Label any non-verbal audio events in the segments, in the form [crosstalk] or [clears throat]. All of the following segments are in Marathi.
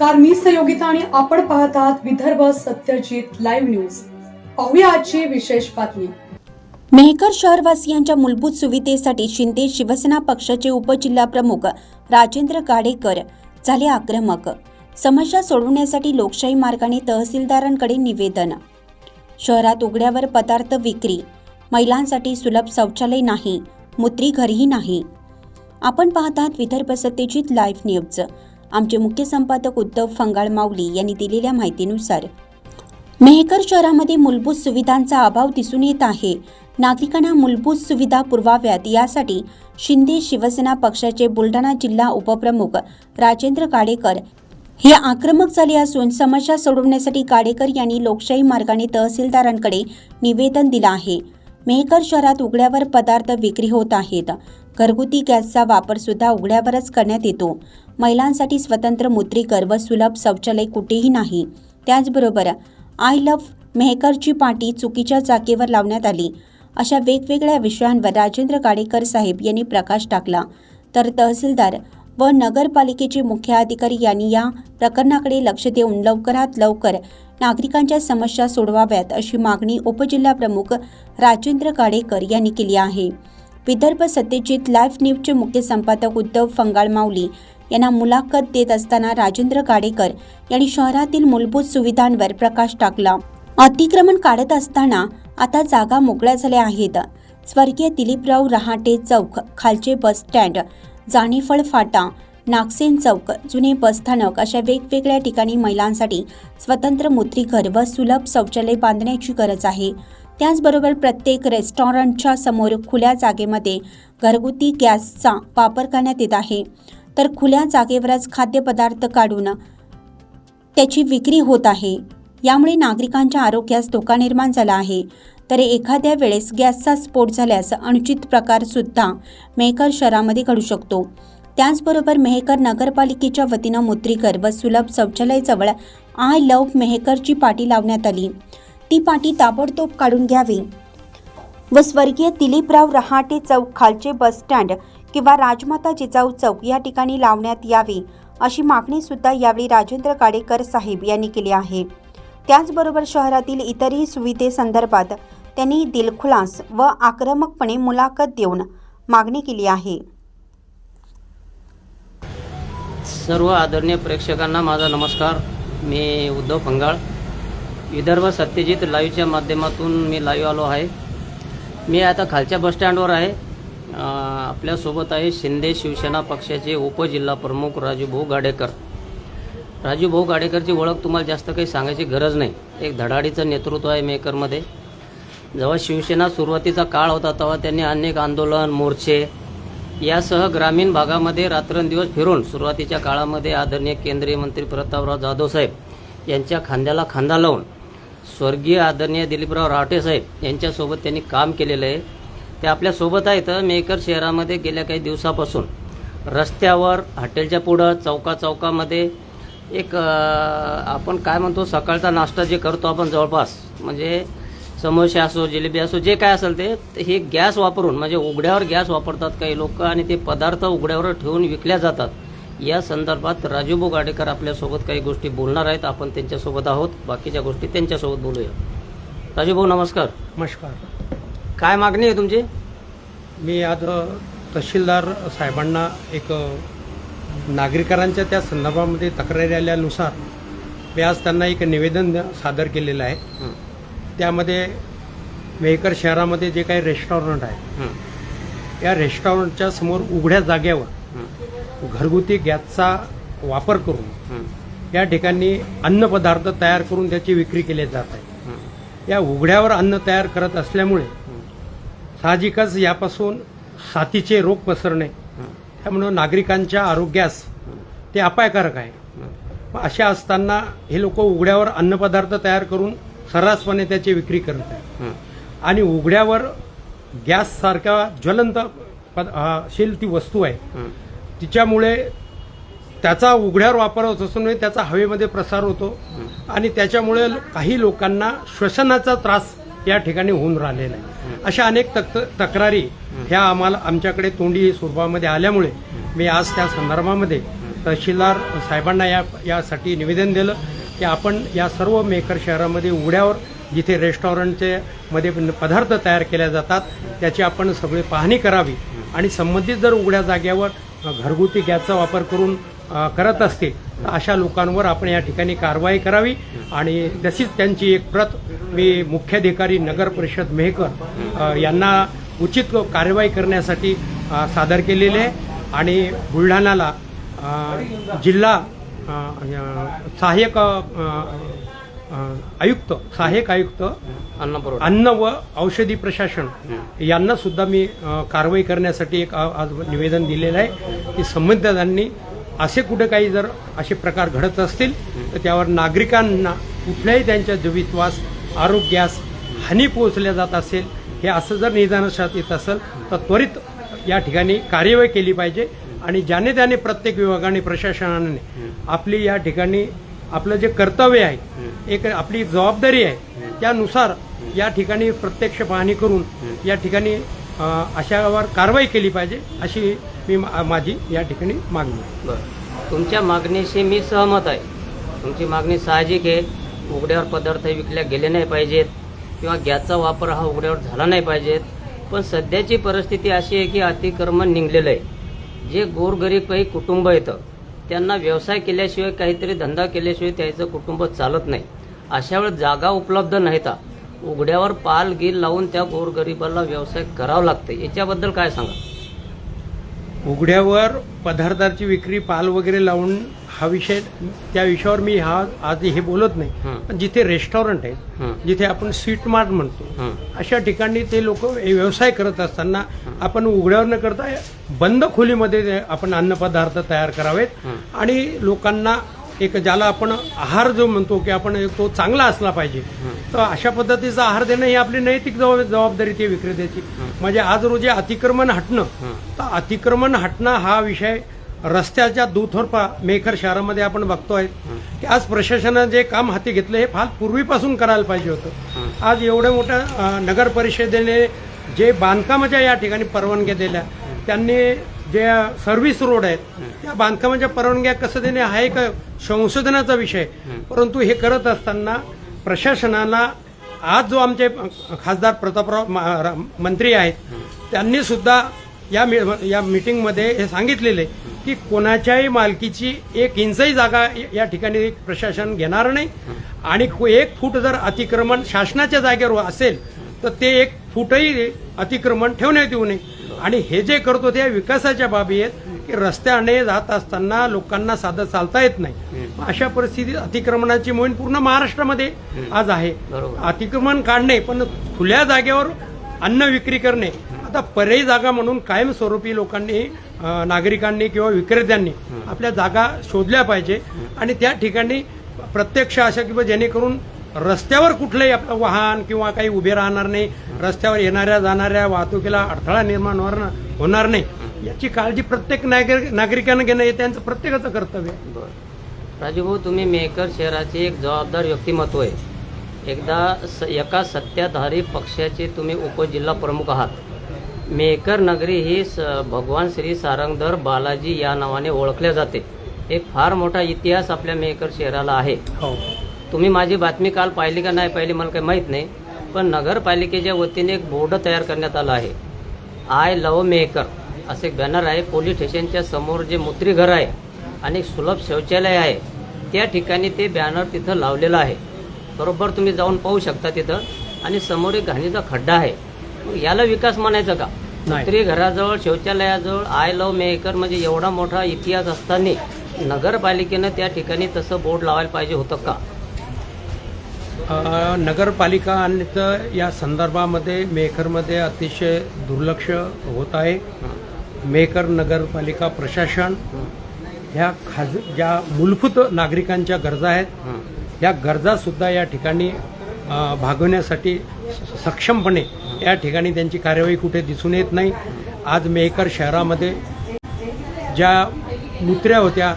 नमस्कार मी सहयोगिता आणि आपण पाहत आहात विदर्भ सत्यजित लाईव्ह न्यूज. पाहूया आजची विशेष बातमी. मेहकर शहरवासियांच्या मूलभूत सुविधेसाठी शिंदे शिवसेना पक्षाचे उपजिल्हाप्रमुख राजेंद्र गाडेकर झाले आक्रमक. समस्या सोडवण्यासाठी लोकशाही मार्गाने तहसीलदारांकडे निवेदन. शहरात उघड्यावर पदार्थ विक्री. महिलांसाठी सुलभ शौचालय नाही मूत्री घरही नाही. आपण पाहतात विदर्भ सत्यजित लाईव्ह न्यूज. आमचे मुख्य संपादक उद्धव फंगाळ माऊली यांनी दिलेल्या माहितीनुसार मेहकर शहरामध्ये मूलभूत सुविधांचा अभाव दिसून येत आहे. नागरिकांना मूलभूत सुविधा पुरवाव्यात. यासाठी शिंदे शिवसेना पक्षाचे बुलढाणा जिल्हा उपप्रमुख राजेंद्र काडेकर हे आक्रमक झाले असून समस्या सोडवण्यासाठी काडेकर यांनी लोकशाही मार्गाने तहसीलदारांकडे निवेदन दिलं आहे. मेहकर शहरात उघड्यावर पदार्थ विक्री होत आहेत. घरगुती गॅसचा वापर सुद्धा उघड्यावरच करण्यात येतो. महिलांसाठी स्वतंत्र मुद्रीकर व सुलभ शौचालय कुठेही नाही. त्याचबरोबर आय लव्ह मेहकरची पाटी चुकीच्या जागेवर लावण्यात आली. अशा वेगवेगळ्या विषयांवर राजेंद्र गाडेकर साहेब यांनी प्रकाश टाकला. तर तहसीलदार व नगरपालिकेचे मुख्य अधिकारी यांनी या प्रकरणाकडे लक्ष देऊन लवकरात लवकर नागरिकांच्या समस्या सोडवाव्यात अशी मागणी उपजिल्हाप्रमुख राजेंद्र गाडेकर यांनी केली आहे. विदर्भ सत्यजित लाईव्ह न्यूजचे मुख्य संपादक उद्धव फंगाळ माऊली यांना मुलाखत देत असताना राजेंद्र गाडेकर यांनी शहरातील मूलभूत सुविधांवर प्रकाश टाकला. अतिक्रमण काढत असताना आता जागा मोकळ्या झाल्या आहेत. स्वर्गीय दिलीपराव रहाटे चौक खालचे बस स्टँड जाणीफळ फाटा नागसेन चौक जुने बसस्थानक अशा वेगवेगळ्या ठिकाणी महिलांसाठी स्वतंत्र मुद्रीघर व सुलभ शौचालय बांधण्याची गरज आहे. त्याचबरोबर प्रत्येक रेस्टॉरंटच्या समोर खुल्या जागेमध्ये घरगुती गॅसचा वापर करण्यात येत आहे. तर खुल्या जागेवरच खाद्यपदार्थ काढून त्याची विक्री होत आहे. यामुळे नागरिकांच्या आरोग्यास धोका निर्माण झाला आहे. तर एखाद्या वेळेस गॅसचा स्फोट झाल्यास अनुचित प्रकारसुद्धा मेहकर शहरामध्ये घडू शकतो. त्याचबरोबर मेहकर नगरपालिकेच्या वतीनं मुद्रीकर व सुलभ शौचालयाजवळ आय लव्ह मेहकरची पाटी लावण्यात आली. ती पाटी ताबडतोब काढून घ्यावी. व स्वर्गीय दिलीपराव रहाटे चौक खालचे बस स्टँड किंवा राजमाता जिजाऊ चौक या ठिकाणी लावण्यात यावी अशी मागणी सुद्धा यावेळी राजेंद्र गाडेकर साहेब यांनी केली आहे. त्याचबरोबर शहरातील इतरही सुविधेसंदर्भात त्यांनी दिलखुलास व आक्रमकपणे मुलाखत देऊन मागणी केली आहे. सर्व आदरणीय प्रेक्षकांना माझा नमस्कार. मी उद्धव फंगाळ विदर्भ सत्यजित लाईव्हच्या माध्यमातून मी लाईव्ह आलो आहे. मी आता खालच्या बसस्टँडवर आहे. आपल्यासोबत आहे शिंदे शिवसेना पक्षाचे उपजिल्हा प्रमुख राजूभाऊ गाडेकर. राजूभाऊ गाडेकरची ओळख तुम्हाला जास्त काही सांगायची गरज नाही. एक धडाडीचं नेतृत्व आहे मेकरमध्ये. जेव्हा शिवसेना सुरुवातीचा काळ होता तेव्हा त्यांनी अनेक आंदोलन मोर्चे यासह ग्रामीण भागामध्ये रात्रंदिवस फिरून सुरुवातीच्या काळामध्ये आदरणीय केंद्रीय मंत्री प्रतापराव जाधव साहेब यांच्या खांद्याला खांदा लावून स्वर्गीय आदरणीय दिलीपराव रावटे साहेब यांच्यासोबत त्यांनी काम केलेलं आहे. ते आपल्यासोबत आहेत मेकर शहरामध्ये गेल्या काही दिवसापासून. रस्त्यावर हॉटेलच्या पुढं चौका चौकामध्ये. एक आपण काय म्हणतो सकाळचा नाश्ता जे करतो आपण जवळपास म्हणजे समोसे असो जिलेबी असो जे काय असेल ते ते हे गॅस वापरून म्हणजे उघड्यावर गॅस वापरतात काही लोक आणि ते पदार्थ उघड्यावर ठेवून विकल्या जातात. या संदर्भात राजूभाऊ गाडेकर आपल्यासोबत काही गोष्टी बोलणार आहेत. आपण त्यांच्यासोबत आहोत. बाकीच्या गोष्टी त्यांच्यासोबत बोलूया. राजूभाऊ नमस्कार. नमस्कार. काय मागणी आहे तुमची? मी आज तहसीलदार साहेबांना एक नागरिकांच्या त्या संदर्भामध्ये तक्रारी आल्यानुसार मी आज त्यांना एक निवेदन सादर केलेलं आहे. त्यामध्ये मेहकर शहरामध्ये जे काही रेस्टॉरंट आहे या रेस्टॉरंटच्या समोर उघड्या जागेवर घरगुती गॅसचा वापर करून या ठिकाणी अन्नपदार्थ तयार करून त्याची विक्री केली जात आहे. या उघड्यावर अन्न तयार करत असल्यामुळे साहजिकच यापासून साथीचे रोग पसरणे त्यामुळं नागरिकांच्या आरोग्यास ते अपायकारक आहे. मग अशा असताना हे लोक उघड्यावर अन्नपदार्थ तयार करून सर्रासपणे त्याची विक्री करत आहेत. आणि उघड्यावर गॅससारख्या ज्वलंत पद शील ती वस्तू आहे. तिच्यामुळे त्याचा उघड्यावर वापर होत असून म्हणजे त्याचा हवेमध्ये प्रसार होतो. आणि त्याच्यामुळे काही लोकांना श्वसनाचा त्रास या ठिकाणी होऊन राहिलेला आहे. अशा अनेक तक तक्रारी ह्या आम्हाला आमच्याकडे तोंडी स्वरूपामध्ये आल्यामुळे मी आज त्या संदर्भामध्ये तहसीलदार साहेबांना या यासाठी निवेदन दिलं की आपण या सर्व मेकर शहरामध्ये उघड्यावर जिथे रेस्टॉरंटचे मध्ये पदार्थ तयार केले जातात त्याची आपण सगळी पाहणी करावी. आणि संबंधित जर उघड्या जाग्यावर घरगुती गॅसचा वापर करून करत असतील तर अशा लोकांवर आपण या ठिकाणी कारवाई करावी. आणि तशीच त्यांची एक प्रत मी मुख्याधिकारी नगर परिषद मेहकर यांना उचित कारवाई करण्यासाठी सादर केलेले आहे. आणि बुलढाण्याला जिल्हा सहाय्यक आयुक्त सहाय्यक आयुक्त अन्न अन्न व औषधी प्रशासन यांना सुद्धा मी कारवाई करण्यासाठी एक आज निवेदन दिलेलं आहे. की संबंधितांनी असे कुठे काही जर असे प्रकार घडत असतील तर त्यावर नागरिकांना कुठल्याही त्यांच्या जीवितवास आरोग्यास हानी पोहोचल्या जात असेल हे असं जर निदानात येत असेल तर त्वरित या ठिकाणी कार्यवाही केली पाहिजे. आणि ज्याने त्याने प्रत्येक विभागाने प्रशासनाने आपली या ठिकाणी आपलं जे कर्तव्य आहे एक आपली जबाबदारी आहे त्यानुसार या ठिकाणी प्रत्यक्ष पाहणी करून या ठिकाणी अशावर कारवाई केली पाहिजे अशी मी माझी या ठिकाणी मागणी. बरं. तुमच्या मागणीशी मी सहमत आहे. तुमची मागणी साहजिक आहे. उघड्यावर पदार्थ विकल्या गेले नाही पाहिजेत किंवा गॅसचा वापर हा उघड्यावर झाला नाही पाहिजेत. पण सध्याची परिस्थिती अशी आहे की अतिक्रमण निघलेलं आहे. जे गोरगरीब काही कुटुंब येतं त्यांना व्यवसाय केल्याशिवाय काहीतरी धंदा केल्याशिवाय त्याचं कुटुंब चालत नाही. अशा वेळेस जागा उपलब्ध नाहीता. उघड्यावर पाल गिल लावून त्या गोरगरिबाला व्यवसाय करावा लागते याच्याबद्दल काय सांगा उघड्यावर पदार्थाची विक्री पाल वगैरे लावून हा विषय त्या विषयावर मी हा आज हे बोलत नाही. पण जिथे रेस्टॉरंट आहे. जिथे आपण स्वीट मार्ट म्हणतो. अशा ठिकाणी ते लोक व्यवसाय करत असताना आपण उघड्यावर न करता बंद खोलीमध्ये आपण अन्नपदार्थ तयार करावेत. आणि लोकांना एक ज्याला आपण आहार जो म्हणतो की आपण तो चांगला असला पाहिजे. तर अशा पद्धतीचा आहार देणं ही आपली नैतिक जबाब- जबाबदारी ती विक्रेत्याची. म्हणजे आज रोजी अतिक्रमण हटणं. तर अतिक्रमण हटणं हा विषय रस्त्याच्या दुथोरपा मेकर शहरामध्ये आपण बघतोय. की आज प्रशासनानं जे काम हाती घेतलं हे फार पूर्वीपासून करायला पाहिजे होतं. आज एवढ्या मोठ्या नगर परिषदेने जे बांधकामाच्या या ठिकाणी परवानग्या दिल्या त्यांनी जे सर्व्हिस रोड आहेत त्या बांधकामाच्या परवानग्या कसं देणे हा एक संशोधनाचा विषय परंतु हे करत असताना प्रशासनाला आज जो आमचे खासदार प्रतापराव मंत्री आहेत त्यांनी सुद्धा या मी- या मीटिंगमध्ये हे सांगितलेले की कोणाच्याही मालकीची एक इंचही जागा या ठिकाणी प्रशासन घेणार नाही. आणि एक फूट जर अतिक्रमण शासनाच्या जागेवर असेल तर ते एक फूटही अतिक्रमण ठेवण्यात येऊ नये. आणि हे जे करतो ते विकासाच्या बाबी आहेत की रस्त्याने जात असताना लोकांना साधं चालता येत नाही. अशा परिस्थितीत अतिक्रमणाची मोहीम पूर्ण महाराष्ट्रामध्ये आज आहे. अतिक्रमण काढणे पण खुल्या जागेवर अन्न विक्री करणे आता पर्यायी जागा म्हणून कायमस्वरूपी लोकांनी नागरिकांनी किंवा विक्रेत्यांनी आपल्या जागा शोधल्या पाहिजे. आणि त्या ठिकाणी प्रत्यक्ष अशा किंवा जेणेकरून रस्त्यावर कुठलंही आपलं वाहन किंवा काही उभे राहणार नाही. रस्त्यावर येणाऱ्या जाणाऱ्या वाहतुकीला अडथळा निर्माण होणार नाही. याची काळजी प्रत्येक नागरिक नागरिकांना घेणं हे त्यांचं प्रत्येकाचं कर्तव्य आहे. राजूभाऊ तुम्ही मेकर शहराचे एक जबाबदार व्यक्तिमत्व आहे. एकदा स एका सत्ताधारी पक्षाचे तुम्ही उपजिल्हा प्रमुख आहात. मेकर नगरी ही स भगवान श्री सारंगधर बालाजी या नावाने ओळखल्या जाते. एक फार मोठा इतिहास आपल्या मेकर शहराला आहे. हो. तुम्ही माझी बातमी काल पाहिली का नाही पाहिली मला काही माहीत नाही. पण नगरपालिकेच्या वतीने एक बोर्ड तयार करण्यात आला आहे. आय लव मेकर असे एक बॅनर आहे. पोलीस स्टेशनच्या समोर जे मुत्रीघर आहे आणि सुलभ शौचालय आहे त्या ठिकाणी ते बॅनर तिथं लावलेलं आहे. बरोबर तुम्ही जाऊन पाहू शकता तिथं. आणि समोर एक घाणीचा खड्डा आहे. मग याला विकास म्हणायचा का. मुत्री घराजवळ शौचालयाजवळ आय लव मेकर म्हणजे एवढा मोठा इतिहास असताना नगरपालिकेनं त्या ठिकाणी तसं बोर्ड लावायला पाहिजे होतं का? नगरपालिका आणि या संदर्भामध्ये मेकरमध्ये अतिशय दुर्लक्ष होत आहे मेकर नगरपालिका प्रशासन ह्या खाज ज्या मूलभूत नागरिकांच्या गरजा आहेत हं. ह्या गरजा सुद्धा या ठिकाणी भागवण्यासाठी सक्षमपणे या ठिकाणी त्यांची कार्यवाही कुठे दिसून येत नाही आज मेकर शहरामध्ये ज्या मुत्र्या होत्या.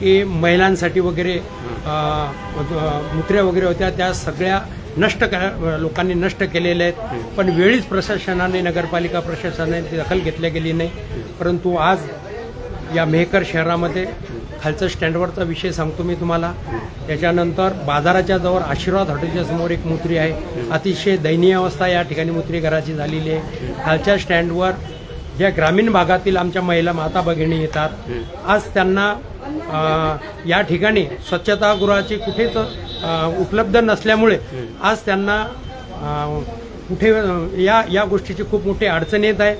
की महिलांसाठी वगैरे मुत्र्या वगैरे होत्या त्या सगळ्या नष्ट करा लोकांनी नष्ट केलेल्या आहेत. पण वेळीच प्रशासनाने नगरपालिका प्रशासनाने ती दखल घेतल्या गेली नाही. परंतु आज या मेहकर शहरामध्ये खालचं स्टँडवरचा विषय सांगतो मी तुम्हाला. त्याच्यानंतर बाजाराच्या जवळ आशीर्वाद हॉटेलच्या समोर एक मुत्री आहे. अतिशय दयनीय अवस्था या ठिकाणी मुत्री घराची झालेली आहे. खालच्या स्टँडवर ज्या ग्रामीण भागातील आमच्या महिला माता भगिनी येतात आज त्यांना या ठिकाणी स्वच्छतागृहाची कुठेच उपलब्ध नसल्यामुळे आज त्यांना कुठे या या गोष्टीची खूप मोठी अडचण येत आहे.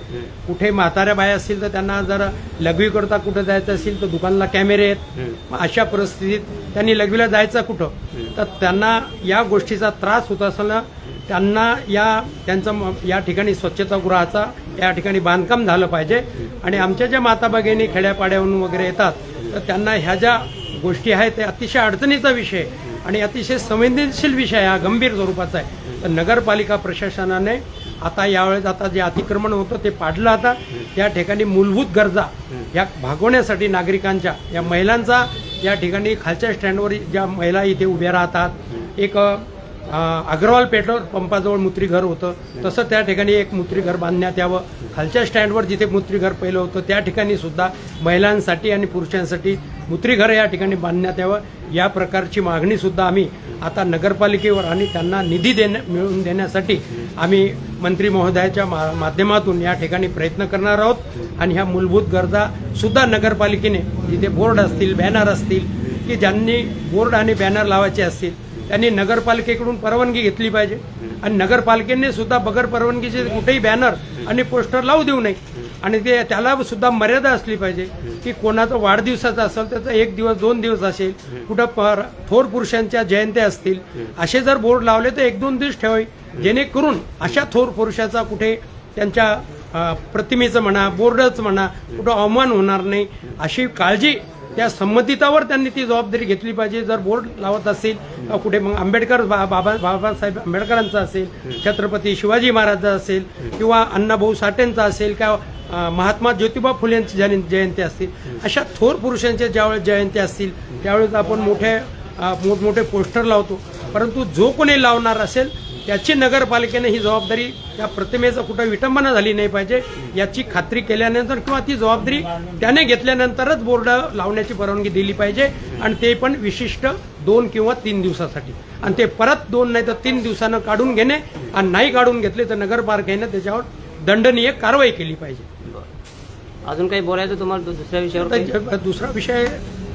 कुठे म्हाताऱ्या बाया असतील तर त्यांना जर लघवीकरता कुठं जायचं असेल तर दुकानला कॅमेरे आहेत. अशा परिस्थितीत त्यांनी लघवीला जायचं कुठं? तर त्यांना या गोष्टीचा त्रास होत असताना त्यांना या त्यांचं या ठिकाणी स्वच्छतागृहाचा या ठिकाणी बांधकाम झालं पाहिजे. आणि आमच्या ज्या माता भगिनी खेड्यापाड्याहून वगैरे येतात तर त्यांना ह्या ज्या गोष्टी आहेत ते अतिशय अडचणीचा विषय. आणि अतिशय संवेदनशील विषय हा गंभीर स्वरूपाचा आहे. तर नगरपालिका प्रशासनाने आता यावेळेस आता जे अतिक्रमण होतं ते पाडलं आता. त्या ठिकाणी मूलभूत गरजा या भागवण्यासाठी नागरिकांच्या या महिलांचा या ठिकाणी खालच्या स्टँडवर ज्या महिला इथे उभ्या राहतात एक अग्रवाल पेट्रोल पंपाजवळ मुत्रीघर होतं. तसं त्या ठिकाणी एक मुत्रीघर बांधण्यात यावं. खालच्या स्टँडवर जिथे मुत्रीघर पहिलं होतं त्या ठिकाणी सुद्धा महिलांसाठी आणि पुरुषांसाठी मुत्रीघर या ठिकाणी बांधण्यात यावं. या प्रकारची मागणी सुद्धा आम्ही आता नगरपालिकेवर आणि त्यांना निधी देण्या मिळवून देण्यासाठी आम्ही मंत्री महोदयाच्या मा माध्यमातून या ठिकाणी प्रयत्न करणार आहोत. आणि ह्या मूलभूत गरजा सुद्धा नगरपालिकेने जिथे बोर्ड असतील बॅनर असतील की ज्यांनी बोर्ड आणि बॅनर लावायचे असतील त्यांनी नगरपालिकेकडून परवानगी घेतली पाहिजे. आणि नगरपालिकेने सुद्धा बगर परवानगीचे कुठेही बॅनर आणि पोस्टर लावू देऊ नये. आणि ते त्याला सुद्धा मर्यादा असली पाहिजे की कोणाचा वाढदिवसाचा असेल त्याचा एक दिवस दोन दिवस असेल कुठं पर थोर पुरुषांच्या जयंत्या असतील असे जर बोर्ड लावले तर एक दोन दिवस ठेवावे. जेणेकरून अशा थोर पुरुषाचा कुठे त्यांच्या प्रतिमेचं म्हणा बोर्डच म्हणा कुठं अवमान होणार नाही अशी काळजी त्या संमतीतावर त्यांनी ती जबाबदारी घेतली पाहिजे. जर बोर्ड लावत असेल कुठे मग आंबेडकर बा- बाबा बाबासाहेब आंबेडकरांचा असेल छत्रपती शिवाजी महाराजचा असेल किंवा अण्णाभाऊ साठेंचा असेल किंवा महात्मा ज्योतिबा फुलेंची जयंती असतील अशा थोर पुरुषांच्या ज्यावेळेस जयंती असतील त्यावेळेस आपण मोठे मोठमोठे पोस्टर लावतो. परंतु जो कोणी लावणार असेल त्याची नगरपालिकेने ही जबाबदारी त्या प्रतिमेचं कुठं विटंबना झाली नाही पाहिजे याची खात्री केल्यानंतर किंवा ती जबाबदारी त्याने घेतल्यानंतरच बोर्ड लावण्याची परवानगी दिली पाहिजे आणि ते पण विशिष्ट दोन किंवा तीन दिवसासाठी. आणि ते परत दोन नाही तर तीन दिवसानं काढून घेणे आणि नाही काढून घेतले तर नगरपालिकेने त्याच्यावर दंडनीय कारवाई केली पाहिजे. अजून काही बोलायचं तुम्हाला दुसऱ्या विषयावर दुसरा विषय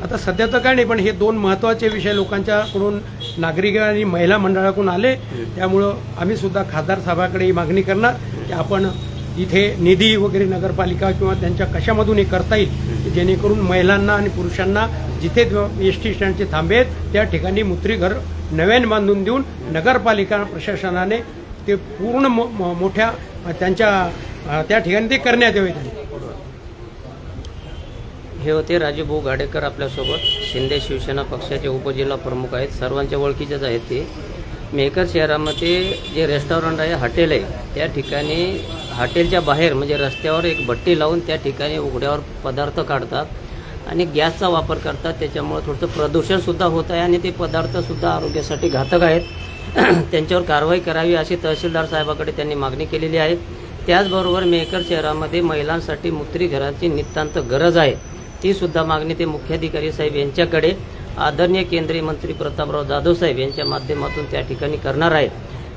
आता सध्या तर काय नाही पण हे दोन महत्त्वाचे विषय लोकांच्याकडून नागरिक आणि महिला मंडळाकडून आले. त्यामुळं आम्ही सुद्धा खासदार साहेबाकडे ही मागणी करणार की आपण इथे निधी वगैरे नगरपालिका किंवा त्यांच्या कशामधून हे करता येईल जेणेकरून महिलांना आणि पुरुषांना जिथे एस टी स्टँडचे थांबे आहेत त्या ठिकाणी मुत्रीघर नव्याने बांधून देऊन नगरपालिका प्रशासनाने ते पूर्ण मो- मोठ्या त्यांच्या त्या ठिकाणी ते करण्यात यावे. त्यांनी हे होते राजूभाऊ गाडेकर आपल्यासोबत. शिंदे शिवसेना पक्षाचे उपजिल्हा प्रमुख आहेत. सर्वांच्या ओळखीचेच आहेत ते. मेकर शहरामध्ये जे रेस्टॉरंट आहे हॉटेल आहे त्या ठिकाणी हॉटेलच्या बाहेर म्हणजे रस्त्यावर एक भट्टी लावून त्या ठिकाणी उघड्यावर पदार्थ काढतात आणि गॅसचा वापर करतात. त्याच्यामुळे थोडंसं प्रदूषणसुद्धा होत आहे आणि ते पदार्थसुद्धा आरोग्यासाठी घातक आहेत. [clears throat] त्यांच्यावर कारवाई करावी अशी तहसीलदार साहेबाकडे त्यांनी मागणी केलेली आहे. त्याचबरोबर मेकर शहरामध्ये महिलांसाठी मुत्री घराची नितांत गरज आहे. ती सुद्धा मागणी ते मुख्याधिकारी साहेब यांच्याकडे आदरणीय केंद्रीय मंत्री प्रतापराव जाधव साहेब यांच्या माध्यमातून त्या ठिकाणी करणार आहेत.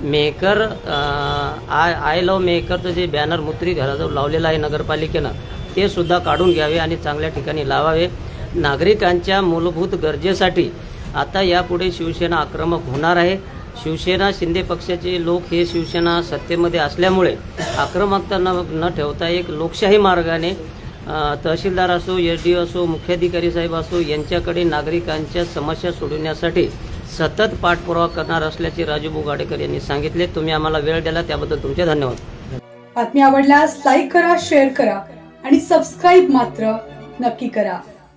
मेकर आय आय लव मेकरचं जे बॅनर मुत्री घराजवळ लावलेलं आहे नगरपालिकेनं ते सुद्धा काढून घ्यावे आणि चांगल्या ठिकाणी लावावे. नागरिकांच्या मूलभूत गरजेसाठी आता यापुढे शिवसेना आक्रमक होणार आहे. शिवसेना शिंदे पक्षाचे लोक हे शिवसेना सत्तेमध्ये असल्यामुळे आक्रमकता न न ठेवता एक लोकशाही मार्गाने तहसीलदार असो एस डी असो मुख्याधिकारी साहेब असो यांच्याकडे नागरिकांच्या समस्या सोडवण्यासाठी सतत पाठपुरावा करणार असल्याचे राजू बोगाडेकर यांनी सांगितले. तुम्ही आम्हाला वेळ दिला त्याबद्दल तुमचे धन्यवाद. बातमी आवडल्यास लाईक करा शेअर करा आणि सबस्क्राईब मात्र नक्की करा.